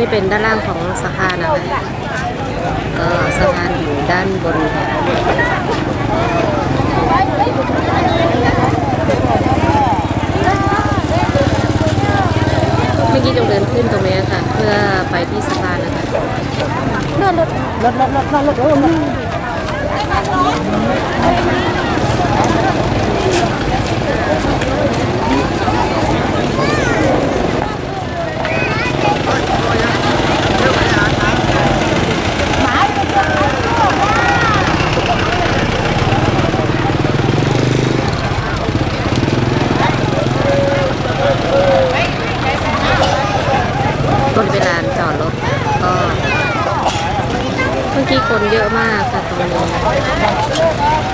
นี่เป็นด้านล่างของสะพานนะคะเออสะพานอยู่ด้านบนค่ะเมื่อกี้จงเดินขึ้นตรงนี้ค่ะ เพื่อไปที่สะพานนะคะรถรถรถรถรถรถ ริเวณลานจอดรถก็เมื่อกี้คนเยอะมากค่ะตรงนี้